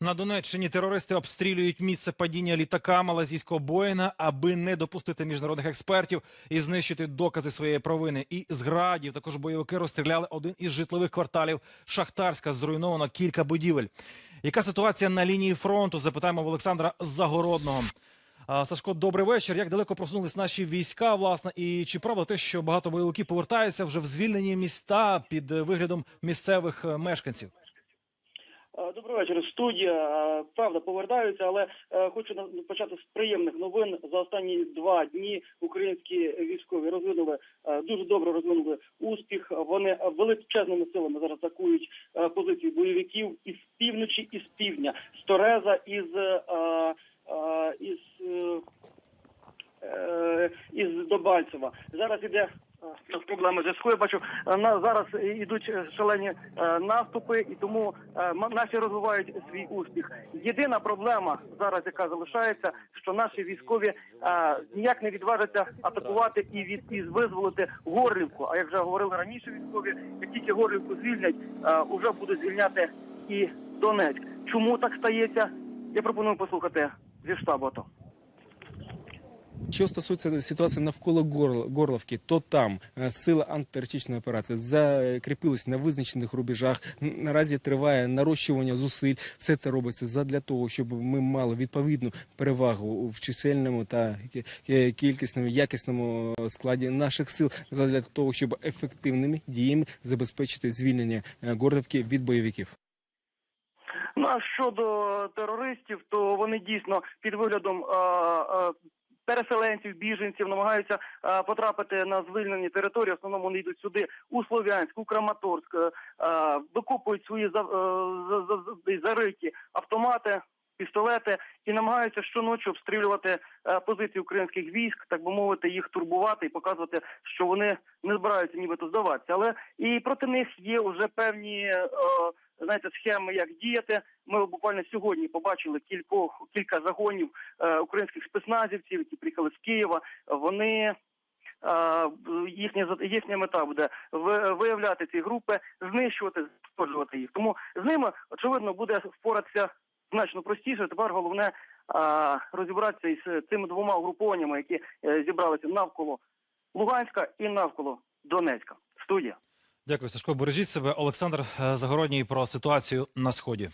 На Донеччині терористи обстрілюють місце падіння літака малазійського Боїна, аби не допустити міжнародних експертів і знищити докази своєї провини. І з градів також бойовики розстріляли один із житлових кварталів Шахтарська. Зруйновано кілька будівель. Яка ситуація на лінії фронту? Запитаємо в Олександра Загородного. Сашко, добрий вечір. Як далеко просунулись наші війська, власне, і чи правда те, що багато бойовиків повертаються вже в звільнені міста під виглядом місцевих е, мешканців? Добрий вечір, студія. Е, Правда, повертаються, але е, хочу почати з приємних новин. За останні два дні українські військові розвинули е, дуже добре розвинули успіх. Вони величезними силами зараз атакують позиції бойовиків із півночі і з півдня, з Тореза, із е, е, із. е, е, із Добальцева. Зараз іде е, проблеми зв'язку. Я бачу, е, на зараз ідуть е, шалені наступи, і тому наші розвивають свій успіх. Єдина проблема зараз, яка залишається, що наші військові ніяк не відважаться атакувати і від і визволити Горлівку. А як вже говорили раніше, військові, як тільки Горлівку звільнять, уже будуть звільняти і Донецьк. Чому так стається? Я пропоную послухати зі штабу. АТО. Що стосується ситуації навколо Горл- Горловки, то там е, сили антитерористичної операції закріпились на визначених рубежах. Наразі триває нарощування зусиль. Все це робиться задля того, щоб ми мали відповідну перевагу в чисельному та кі- кі- кількісному, якісному складі наших сил, задля того, щоб ефективними діями забезпечити звільнення е, Горлівки від бойовиків. Ну а щодо терористів, то вони дійсно під виглядом е, е, переселенців, біженців намагаються е, потрапити на звільнені території. Основному вони йдуть сюди у Слов'янськ, у Краматорськ, е, е, викопують свої за, за, за, за- зариті автомати. Пістолети і намагаються щоночі обстрілювати позиції українських військ, так би мовити, їх турбувати і показувати, що вони не збираються нібито здаватися. Але і проти них є вже певні знаєте, схеми, як діяти. Ми буквально сьогодні побачили кількох кілька загонів е, українських спецназівців, які приїхали з Києва. Вони е, їхня їхня мета буде ви- виявляти ці групи, знищувати, знешкоджувати їх. Тому з ними очевидно буде впоратися значно простіше. Тепер головне е, розібратися із цими двома угрупованнями, які е, зібралися навколо Луганська і навколо Донецька. Студія. Дякую, Сашко. Бережіть себе. Олександр е, Загородній про ситуацію на сході.